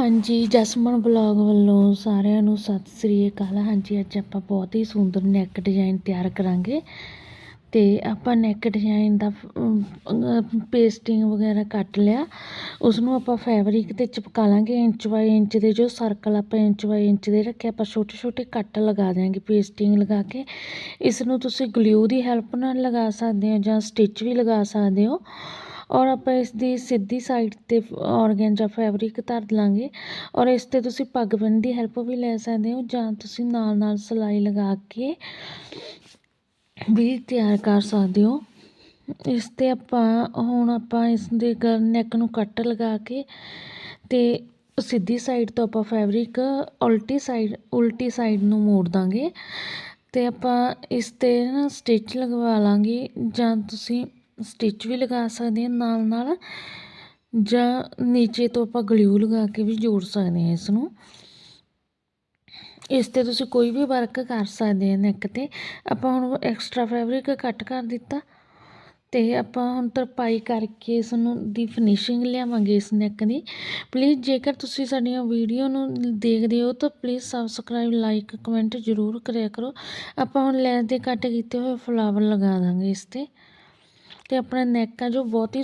ਹਾਂਜੀ, ਜਸਮਨ ਬਲੌਗ ਵੱਲੋਂ ਸਾਰਿਆਂ ਨੂੰ ਸਤਿ ਸ੍ਰੀ ਅਕਾਲ। ਹਾਂਜੀ, ਅੱਜ ਆਪਾਂ ਬਹੁਤ ਹੀ ਸੁੰਦਰ ਨੈਕ ਡਿਜ਼ਾਈਨ ਤਿਆਰ ਕਰਾਂਗੇ ਤੇ ਆਪਾਂ ਨੈਕ ਡਿਜ਼ਾਈਨ ਦਾ ਪੇਸਟਿੰਗ ਵਗੈਰਾ ਕੱਟ ਲਿਆ। ਉਸ ਨੂੰ ਆਪਾਂ ਫੈਬਰਿਕ ਤੇ ਚਿਪਕਾ ਲਾਂਗੇ ਇੰਚ ਬਾਈ ਇੰਚ ਦੇ। ਜੋ ਸਰਕਲ ਆਪਾਂ ਇੰਚ ਬਾਈ ਇੰਚ ਦੇ ਰੱਖੇ, ਆਪਾਂ ਛੋਟੇ ਛੋਟੇ ਕੱਟ ਲਗਾ ਦਿਆਂਗੇ ਪੇਸਟਿੰਗ ਲਗਾ ਕੇ। ਇਸ ਨੂੰ ਤੁਸੀਂ ਗਲੂ ਦੀ ਹੈਲਪ ਨਾਲ ਲਗਾ ਸਕਦੇ ਹੋ ਜਾਂ ਸਟਿਚ ਵੀ ਲਗਾ ਸਕਦੇ ਹੋ। ਔਰ ਆਪਾਂ ਇਸ ਦੀ ਸਿੱਧੀ ਸਾਈਡ 'ਤੇ ਔਰਗੈਂਜਾ ਫੈਬਰਿਕ ਧਰ ਲਾਂਗੇ। ਔਰ ਇਸ 'ਤੇ ਤੁਸੀਂ ਪੱਗ ਬੰਨ੍ਹਣ ਦੀ ਹੈਲਪ ਵੀ ਲੈ ਸਕਦੇ ਹੋ, ਜਾਂ ਤੁਸੀਂ ਨਾਲ ਨਾਲ ਸਿਲਾਈ ਲਗਾ ਕੇ ਵੀ ਤਿਆਰ ਕਰ ਸਕਦੇ ਹੋ। ਇਸ 'ਤੇ ਆਪਾਂ, ਹੁਣ ਆਪਾਂ ਇਸ ਦੇ ਨੈਕ ਨੂੰ ਕੱਟ ਲਗਾ ਕੇ ਅਤੇ ਸਿੱਧੀ ਸਾਈਡ ਤੋਂ ਆਪਾਂ ਫੈਬਰਿਕ ਉਲਟੀ ਸਾਈਡ ਉਲਟੀ ਸਾਈਡ ਨੂੰ ਮੋੜ ਦਾਂਗੇ। ਅਤੇ ਆਪਾਂ ਇਸ 'ਤੇ ਨਾ ਸਟਿਚ ਲਗਵਾ ਲਾਂਗੇ, ਜਾਂ ਤੁਸੀਂ ਸਟਿਚ ਵੀ ਲਗਾ ਸਕਦੇ ਹਾਂ ਨਾਲ ਨਾਲ ਜਾਂ ਨੀਚੇ ਤੋਂ ਆਪਾਂ ਗਲਿਊ ਲਗਾ ਕੇ ਵੀ ਜੋੜ ਸਕਦੇ ਹਾਂ ਇਸ ਨੂੰ ਇਸ 'ਤੇ ਤੁਸੀਂ ਕੋਈ ਵੀ ਵਰਕ ਕਰ ਸਕਦੇ ਆ ਨੈਕ 'ਤੇ। ਆਪਾਂ ਹੁਣ ਐਕਸਟਰਾ ਫੈਬਰਿਕ ਕੱਟ ਕਰ ਦਿੱਤਾ ਅਤੇ ਆਪਾਂ ਹੁਣ ਤਰਪਾਈ ਕਰਕੇ ਇਸ ਨੂੰ ਦੀ ਫਿਨਿਸ਼ਿੰਗ ਲਿਆਵਾਂਗੇ ਇਸ ਨੈਕ ਦੀ। ਪਲੀਜ਼ ਜੇਕਰ ਤੁਸੀਂ ਸਾਡੀਆਂ ਵੀਡੀਓ ਨੂੰ ਦੇਖਦੇ ਹੋ ਤਾਂ ਪਲੀਜ਼ ਸਬਸਕ੍ਰਾਈਬ ਲਾਈਕ ਕਮੈਂਟ ਜ਼ਰੂਰ ਕਰਿਆ ਕਰੋ। ਆਪਾਂ ਹੁਣ ਲੈਸ ਦੇ ਕੱਟ ਕੀਤੇ ਹੋਏ ਫਲਾਵਰ ਲਗਾ ਦਾਂਗੇ ਇਸ 'ਤੇ। ਅਤੇ ਆਪਣਾ ਨੈਕ ਆ ਜੋ ਬਹੁਤ ਹੀ